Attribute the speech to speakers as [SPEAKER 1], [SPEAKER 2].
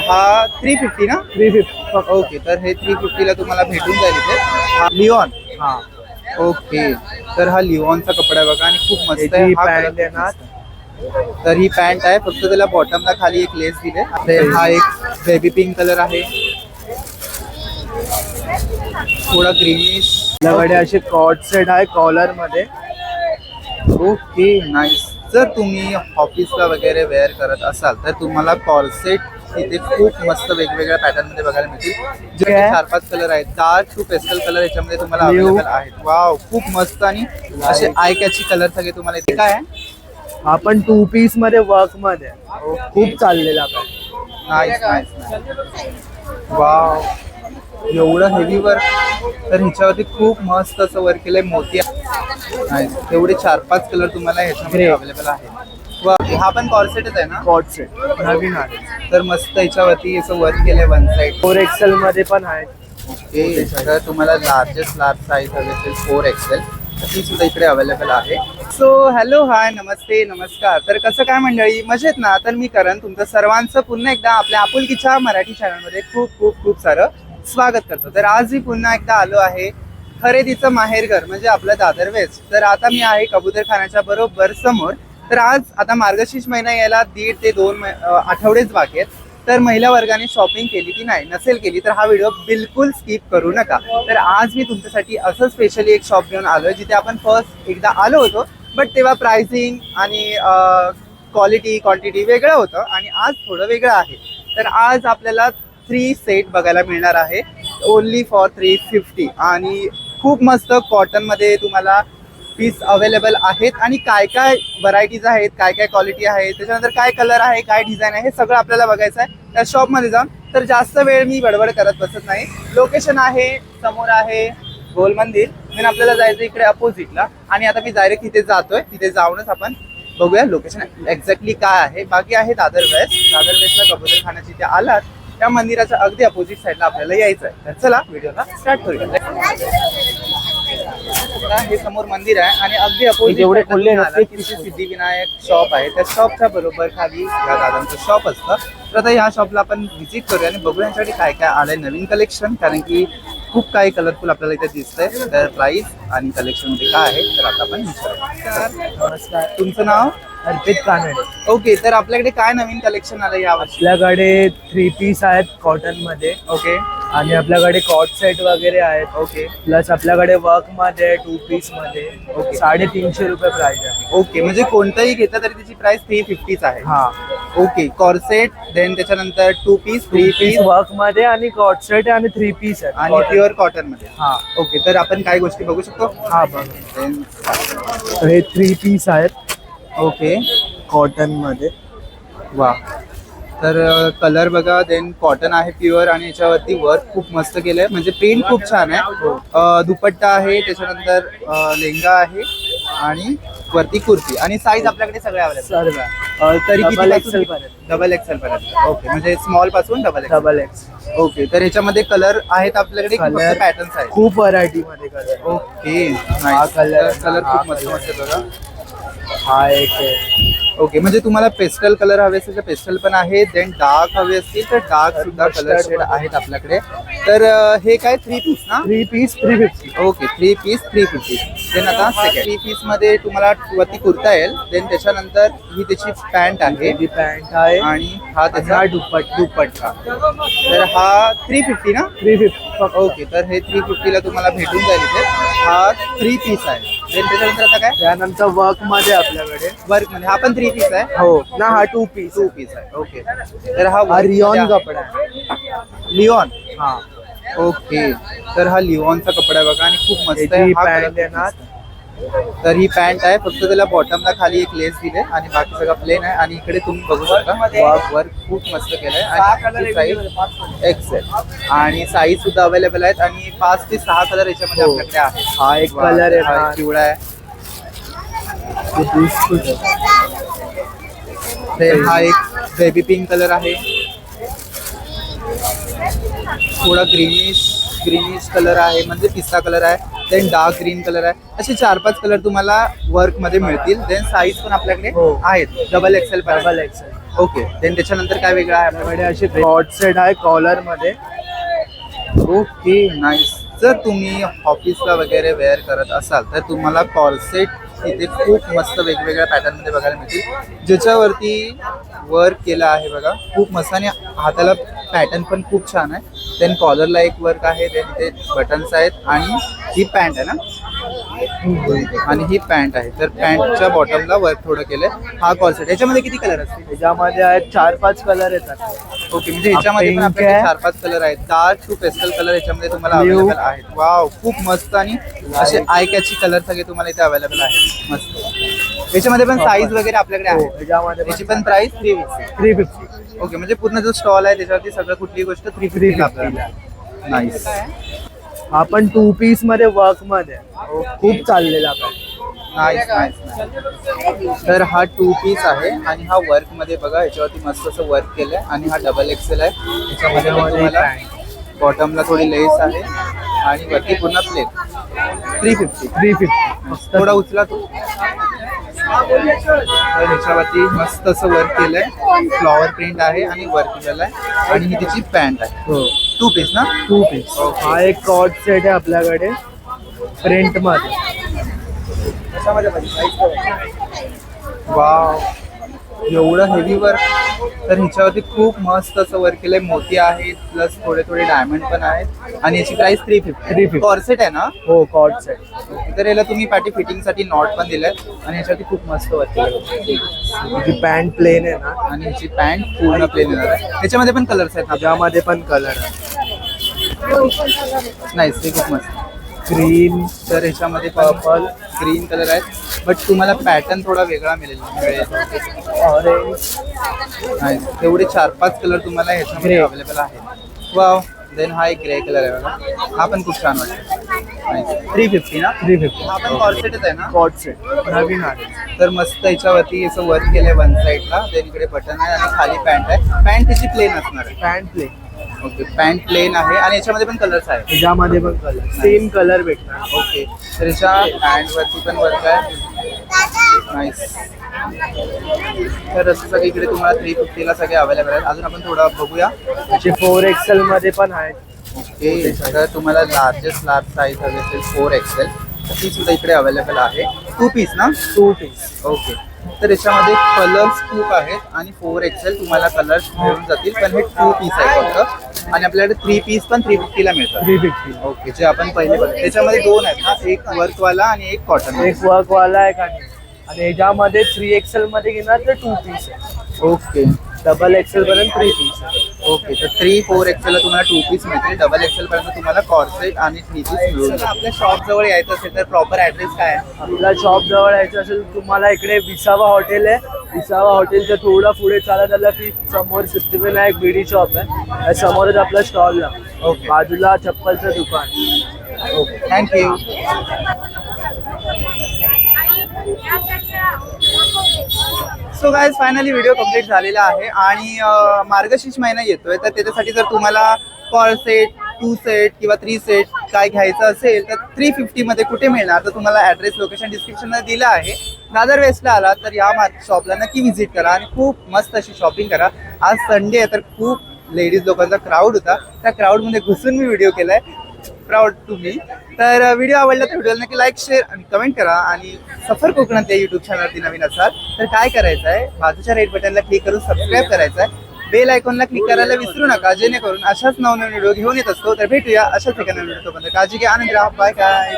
[SPEAKER 1] हा three fifty ना?
[SPEAKER 2] Three fifty
[SPEAKER 1] okay तर हे थ्री फिफ्टीला तुम्हाला भेटून जाईल इथे. हा लिओन
[SPEAKER 2] हा.
[SPEAKER 1] ओके तर हा लिओनचा कपडा बघा आणि खूप मस्त आहे. हा आहे. तर ही पॅन्ट आहे फक्त त्याला बॉटमला खाली एक लेस दिले हा एक बेबी पिंक कलर आहे. थोडा ग्रीनिश
[SPEAKER 2] आपल्याकडे असे कॉट सेट आहे कॉलरमध्ये.
[SPEAKER 1] ओके नाईस जर तुम्ही ऑफिसला वगैरे वेअर करत असाल तर तुम्हाला कॉर्सेट इथे खूप मस्त वेगवेगळ्या पॅटर्नमध्ये बघायला मिळतील. जे? चार पाच कलर आहेत डार्क टू पेस्टल कलर याच्यामध्ये तुम्हाला. अवेलेबल आहेत. वाव खूप मस्त आणि असे आय कॅची कलर सगळे तुम्हाला इथे काय आहे?
[SPEAKER 2] आपण टू पीसमध्ये वर्कमध्ये. खूप चाललेला
[SPEAKER 1] वाव एवढं हेवी वर्क तर ह्याच्यावरती खूप मस्त असं वर्क केलंय मोती. एवढे चार पाच कलर तुम्हाला ह्याच्यामध्ये. अवेलेबल आहे वा. हा पण कॉर्सेटच आहे ना?
[SPEAKER 2] कॉट सेट नवीन आहे.
[SPEAKER 1] तर मस्त याच्यावरती असं वर्क केलंय वन साइड
[SPEAKER 2] फोर एक्सेल मध्ये पण आहे.
[SPEAKER 1] ओके तर तुम्हाला लार्जेस्ट लार्ज साईज हवी असेल फोर एक्सेल ती सुद्धा इकडे अवेलेबल आहे. सो हॅलो हाय नमस्ते नमस्कार. तर कसं काय मंडळी? मजेत ना? तर मी करण तुमचं सर्वांचं पुन्हा एकदा आपल्या आपुलकीच्या मराठी चॅनलमध्ये खूप खूप खूप सारं स्वागत करतो. तर आज मी पुन्हा एकदा आलो आहे खरेदीचं माहेरघर म्हणजे आपलं दादर वेस्ट तर आता मी आहे कबूतरखान्याच्या बरोबर समोर. तर आज आता मार्गशीर्ष महिना यायला दीड ते दोन मै- आठवडेच बाकी आहेत. तर महिला वर्गाने शॉपिंग केली की नाही नसेल केली तर हा व्हिडिओ बिलकुल स्किप करू नका. तर आज मी तुमच्यासाठी असं स्पेशली एक शॉप घेऊन आलोय जिथे आपण फर्स्ट एकदा आलो होतो बट तेव्हा प्राइसिंग आणि क्वालिटी क्वांटिटी वेगळं होतं आणि आज थोडं वेगळं आहे. तर आज आपल्याला थ्री सेट बघायला मिळणार आहे. ओनली फॉर थ्री फिफ्टी आणि खूप मस्त कॉटनमध्ये तुम्हाला पीस अवेलेबल आहेत आणि काय काय व्हरायटीज आहेत काय काय क्वालिटी आहे त्याच्यानंतर काय कलर आहे काय डिझाईन आहे हे सगळं आपल्याला बघायचं आहे. त्या शॉपमध्ये जाऊन तर जास्त वेळ मी बडबड करत बसत नाही. लोकेशन आहे समोर आहे गोल मंदिर. पण आपल्याला जायचं इकडे अपोजिटला आणि आता मी डायरेक्ट तिथे जातोय. तिथे जाऊनच आपण बघूया लोकेशन एक्झॅक्टली काय आहे. बाकी आहे दादर वेस्ट दादर वेस्टला कबूतर खाण्याची तिथे आलात त्या मंदिराच्या अगदी अपोजिट साईडला आपल्याला यायचं आहे. तर चला व्हिडिओला स्टार्ट करूया. आता हे समोर मंदिर आहे आणि अगदी अपोजिट
[SPEAKER 2] जेवढे खोलले ना ते
[SPEAKER 1] सिद्धिविनायक शॉप आहे. त्या शॉपच्या बरोबर खाली या दादांचं शॉप असतं. तर आता ह्या शॉपला आपण व्हिजिट करूया आणि यांच्यासाठी काय काय आलंय नवीन कलेक्शन कारण की खूप काही कलरफुल आपल्याला इथे दिसतंय. तर प्राइस आणि कलेक्शनमध्ये काय आहे तर आता आपण विचारूया
[SPEAKER 2] नमस्कार.
[SPEAKER 1] तुमचं नाव?
[SPEAKER 2] अर्पित कानडे.
[SPEAKER 1] ओके तर आपल्याकडे काय नवीन कलेक्शन आलं यावर्षी?
[SPEAKER 2] आपल्याकडे थ्री पीस आहेत कॉटनमध्ये.
[SPEAKER 1] ओके
[SPEAKER 2] आणि आपल्याकडे कॉट सेट वगैरे आहेत.
[SPEAKER 1] ओके
[SPEAKER 2] प्लस आपल्याकडे वर्कमध्ये टू पीसमध्ये
[SPEAKER 1] ओके.
[SPEAKER 2] साडेतीनशे रुपये प्राइस आहे.
[SPEAKER 1] ओके म्हणजे कोणतंही घेतलं तरी त्याची प्राइस थ्री फिफ्टीच आहे.
[SPEAKER 2] हा.
[SPEAKER 1] ओके कॉर्सेट देन त्याच्यानंतर टू पीस
[SPEAKER 2] थ्री पीस वर्कमध्ये आणि कॉट सेट आणि थ्री पीस आहेत.
[SPEAKER 1] आणि. प्युअर कॉटनमध्ये.
[SPEAKER 2] हा.
[SPEAKER 1] ओके तर आपण काय गोष्टी बघू शकतो?
[SPEAKER 2] हा बघा. हे थ्री पीस आहेत.
[SPEAKER 1] ओके
[SPEAKER 2] कॉटनमध्ये.
[SPEAKER 1] वा. तर कलर बघा देन कॉटन आहे प्युअर आणि याच्यावरती वर्क खूप मस्त केलंय. म्हणजे प्रिंट खूप छान आहे. अं, दुपट्टा आहे त्याच्यानंतर लेंगा आहे आणि वरती कुर्ती. आणि साईज आपल्याकडे सगळे अवेलेबल
[SPEAKER 2] सर्व.
[SPEAKER 1] तरी
[SPEAKER 2] XL पर्यंत.
[SPEAKER 1] डबल एक्सेल पर्यंत. ओके म्हणजे स्मॉलपासून double XL
[SPEAKER 2] double X
[SPEAKER 1] okay तर याच्यामध्ये कलर आहेत आपल्याकडे. पॅटर्न्स आहेत.
[SPEAKER 2] खूप व्हरायटी मध्ये कलर
[SPEAKER 1] ओके
[SPEAKER 2] हा
[SPEAKER 1] कलर
[SPEAKER 2] हा
[SPEAKER 1] खूप मस्त. मस्त बघा.
[SPEAKER 2] हा एक
[SPEAKER 1] ओके म्हणजे तुम्हाला पेस्टल कलर हवे असेल तर पेस्टल पण आहे देन डार्क हवे असतील तर डार्क सुद्धा कलर शेड. आहेत आपल्याकडे. तर हे काय थ्री पीस ना?
[SPEAKER 2] Three piece three fifty
[SPEAKER 1] okay three piece three fifty then आता थ्री पीसमध्ये तुम्हाला वरती कुर्ता येईल. देन त्याच्यानंतर ही त्याची पॅन्ट आहे.
[SPEAKER 2] ही पॅन्ट आहे.
[SPEAKER 1] आणि हा त्याचा
[SPEAKER 2] दुपट्टा.
[SPEAKER 1] दुपट्टा तर हा थ्री फिफ्टी ना?
[SPEAKER 2] थ्री फिफ्टी
[SPEAKER 1] ओके तर हे थ्री फिफ्टीला तुम्हाला भेटून जाईल इथे. हा थ्री पीस आहे. देन त्याच्यानंतर आता काय?
[SPEAKER 2] त्यानंतर वर्कमध्ये आपल्याकडे.
[SPEAKER 1] वर्कमध्ये. हा पण थ्री पीस आहे?
[SPEAKER 2] हो. ना हा टू पीस
[SPEAKER 1] टू पीस आहे. ओके तर हा
[SPEAKER 2] हा. कपडा आहे.
[SPEAKER 1] लिओन
[SPEAKER 2] हा.
[SPEAKER 1] ओके तर हा लिओनचा कपडा आहे बघा आणि खूप मस्त आहे.
[SPEAKER 2] याची
[SPEAKER 1] हा
[SPEAKER 2] पॅन्ट येणार.
[SPEAKER 1] आहे. तर ही पॅन्ट आहे. फक्त त्याला बॉटमला खाली एक लेस दिले आणि बाकी सगळं प्लेन आहे. आणि इकडे तुम्ही बघू शकता वर्क खूप मस्त केलंय. आणि साईज एक्सेल आणि साईज सुद्धा अवेलेबल आहेत. आणि पाच ते सहा कलर याच्यामध्ये
[SPEAKER 2] हो.
[SPEAKER 1] आपल्याकडे आहे
[SPEAKER 2] हा एक
[SPEAKER 1] वा,
[SPEAKER 2] कलर
[SPEAKER 1] हा
[SPEAKER 2] येणार
[SPEAKER 1] पिवळा आहे.
[SPEAKER 2] तो beautiful आहे.
[SPEAKER 1] हा एक बेबी पिंक कलर आहे. थोडा ग्रीनिश ग्रीनिश कलर आहे म्हणजे पिस्ता कलर आहे देन डार्क ग्रीन कलर आहे. असे चार पाच कलर तुम्हाला वर्कमध्ये मिळतील. देन साईज पण आपल्याकडे
[SPEAKER 2] हो.
[SPEAKER 1] आहेत. Double XL
[SPEAKER 2] double XL
[SPEAKER 1] okay then त्याच्यानंतर काय वेगळं आहे
[SPEAKER 2] आपल्याकडे? अशी कॉट सेट आहे कॉलरमध्ये.
[SPEAKER 1] ओके नाईस जर तुम्ही ऑफिसला वगैरे वेअर करत असाल तर तुम्हाला कॉर्सेट इथे खूप मस्त वेगवेगळ्या पॅटर्नमध्ये बघायला मिळतील. ज्याच्यावरती वर्क केलं आहे बघा खूप मस्त आणि हाताला पॅटर्न पण खूप छान आहे. देन कॉलरला एक वर्क आहे देन इथे बटन्स आहेत. आणि ही पॅन्ट आहे ना आणि ही पॅन्ट आहे. तर पॅन्टच्या बॉटमला वर्क थोडं केलंय. हा कॉर्सेट याच्यामध्ये किती कलर असतील?
[SPEAKER 2] त्याच्यामध्ये आहेत चार पाच कलर येतात.
[SPEAKER 1] ओके म्हणजे ह्याच्यामध्ये पण आपल्याकडे. चार पाच कलर आहेत. डार्क टू पेस्टल कलर याच्यामध्ये तुम्हाला. अवेलेबल आहेत. वाव खूप मस्त आणि असे आय कॅची कलर सगळे तुम्हाला इथे अवेलेबल आहेत. मस्त. याच्यामध्ये पण साईज वगैरे आपल्याकडे
[SPEAKER 2] हो,
[SPEAKER 1] आहे
[SPEAKER 2] त्याच्यामध्ये
[SPEAKER 1] याची पण price three
[SPEAKER 2] three fifty
[SPEAKER 1] okay म्हणजे पूर्ण जो स्टॉल आहे त्याच्यावरती सगळं कुठलीही गोष्ट थ्री फिफ्टी
[SPEAKER 2] फिफ्टी
[SPEAKER 1] आपल्याला. नाईस
[SPEAKER 2] हा पण टू पीसमध्ये वर्कमध्ये. खूप चाललेला
[SPEAKER 1] नाईस तर हा टू पीस आहे आणि हा वर्कमध्ये बघा याच्यावरती मस्त असं वर्क केलंय आणि हा डबल एक्सेल आहे. याच्यामध्ये पण तुम्हाला बॉटमला थोडी लेस आहे आणि वरती पूर्ण plain three fifty
[SPEAKER 2] three fifty
[SPEAKER 1] थोडा उचला तो. तर ह्याच्यावरती मस्त असं वर्क केलंय. फ्लॉवर प्रिंट आहे आणि वर्क केलेलं आहे आणि ही त्याची पॅन्ट आहे.
[SPEAKER 2] हो.
[SPEAKER 1] टू पीस ना?
[SPEAKER 2] टू पीस हा एक कॉट सेट आहे आपल्याकडे. प्रिंटमध्ये.
[SPEAKER 1] वाव एवढं हेवी वर्क तर ह्याच्यावरती खूप मस्त असं वर्क केलंय. मोती आहेत प्लस थोडे थोडे डायमंड पण आहेत. आणि याची प्राइस थ्री फिफ्टी
[SPEAKER 2] 350.
[SPEAKER 1] कॉर्सेट आहे ना?
[SPEAKER 2] हो कॉट सेट
[SPEAKER 1] तर याला तुम्ही पाठी फिटिंगसाठी नॉट पण दिलाय. आणि याच्यावरती खूप मस्त वर्क केलं
[SPEAKER 2] पॅन्ट प्लेन आहे ना?
[SPEAKER 1] आणि ह्याची पॅन्ट पूर्ण प्लेन येणार आहे. त्याच्यामध्ये पण कलर्स आहेत ना?
[SPEAKER 2] त्याच्यामध्ये पण कलर आहे.
[SPEAKER 1] नाही खूप मस्त.
[SPEAKER 2] ग्रीन
[SPEAKER 1] तर ह्याच्यामध्ये पर्पल ग्रीन कलर आहेत. बट तुम्हाला पॅटर्न थोडा वेगळा मिळेल. मिळेल
[SPEAKER 2] ऑरेंज
[SPEAKER 1] तेवढे चार पाच कलर तुम्हाला ह्याच्यामध्ये. अवेलेबल आहेत. वाव देन हा एक ग्रे कलर आहे बघा. हा पण खूप छान वाटतो. थ्री फिफ्टी ना?
[SPEAKER 2] थ्री फिफ्टी
[SPEAKER 1] हा पण कॉर्सेटच आहे ना?
[SPEAKER 2] कॉट सेट नवीन आहे.
[SPEAKER 1] तर मस्त याच्यावरती असं वर्क केलंय वन साईडला देन इकडे बटन आहे आणि खाली पॅन्ट आहे. पॅन्ट त्याची प्लेन असणार आहे.
[SPEAKER 2] Pant plain
[SPEAKER 1] okay pant plain आहे आणि याच्यामध्ये पण कलर्स आहे
[SPEAKER 2] त्याच्यामध्ये पण कलर सेम कलर भेटणार.
[SPEAKER 1] ओके तर याच्या हँडवरती पण वर्क आहे. नाईस तर असं सगळीकडे तुम्हाला थ्री फिफ्टीला सगळे अवेलेबल आहेत. अजून आपण थोडं बघूया.
[SPEAKER 2] त्याचे फोर एक्सेल मध्ये पण आहेत.
[SPEAKER 1] ओके तर तुम्हाला लार्जेस्ट लार्ज साईज हवी असेल फोर एक्सेल ती सुद्धा इकडे अवेलेबल आहे. टू पीस ना?
[SPEAKER 2] Two piece
[SPEAKER 1] okay. तर याच्यामध्ये कलर्स खूप आहेत आणि फोर एक्सेल तुम्हाला कलर्स मिळून जातील. पण हे टू पीस आहे फक्त. आणि आपल्याकडे थ्री पीस पण थ्री फिफ्टीला मिळतात.
[SPEAKER 2] थ्री फिफ्टी
[SPEAKER 1] ओके जे आपण पहिले बघितले. त्याच्यामध्ये दोन आहेत ना. एक वर्कवाला आणि एक कॉटन
[SPEAKER 2] एक वर्क वाला आहे आणि. आणि याच्यामध्ये थ्री एक्सेल मध्ये घेणार तर टू पीस आहे.
[SPEAKER 1] ओके
[SPEAKER 2] डबल एक्सेल पर्यंत थ्री पीस आहे.
[SPEAKER 1] ओके तर थ्री फोर एक्सेलला तुम्हाला टू पीस मिळतील. डबल एक्सेल पर्यंत तुम्हाला कॉर्सेट आणि थ्री पीस मिळून. आपल्या शॉप जवळ यायचं असेल तर प्रॉपर ऍड्रेस काय आहे?
[SPEAKER 2] आपला शॉप जवळ यायचं असेल तुम्हाला इकडे विसावा हॉटेल आहे. विसावा हॉटेलच्या थोडा पुढे चालत आलं की समोर सिद्धिविनायक बीडी शॉप आहे. समोरच आपला स्टॉल लागतो
[SPEAKER 1] ओके.
[SPEAKER 2] बाजूला चप्पलचं दुकान.
[SPEAKER 1] Okay thank you so guys finally video complete झालेला आहे आणि मार्गशीर्ष महिना येतोय तर त्याच्यासाठी जर तुम्हाला कॉल सेट टू सेट किंवा थ्री सेट काय घ्यायचं असेल तर थ्री फिफ्टीमध्ये कुठे मिळणार? तर तुम्हाला ॲड्रेस लोकेशन डिस्क्रिप्शनला दिलं आहे. दादर वेस्टला आला तर या मार्क शॉपला नक्की व्हिजिट करा आणि खूप मस्त अशी शॉपिंग करा. आज संडे आहे तर खूप लेडीज लोकांचा क्राऊड होता. त्या क्राऊडमध्ये घुसून मी व्हिडिओ केला आहे प्राऊड टू मी तर व्हिडिओ आवडला तर व्हिडिओला नक्की लाईक शेअर आणि कमेंट करा. आणि सफर कोकणात या युट्यूब चॅनलवरती नवीन असाल तर काय करायचं आहे बाजूच्या रेड बटनला क्लिक करून सबस्क्राईब करायचं आहे बेल आयकॉनला क्लिक करायला विसरू नका जेणेकरून अशाच नवनवीन व्हिडिओ घेऊन येत असतो. तर भेटूया अशाच ठिकाणी काळजी घ्या. आनंद राहा. बाय काय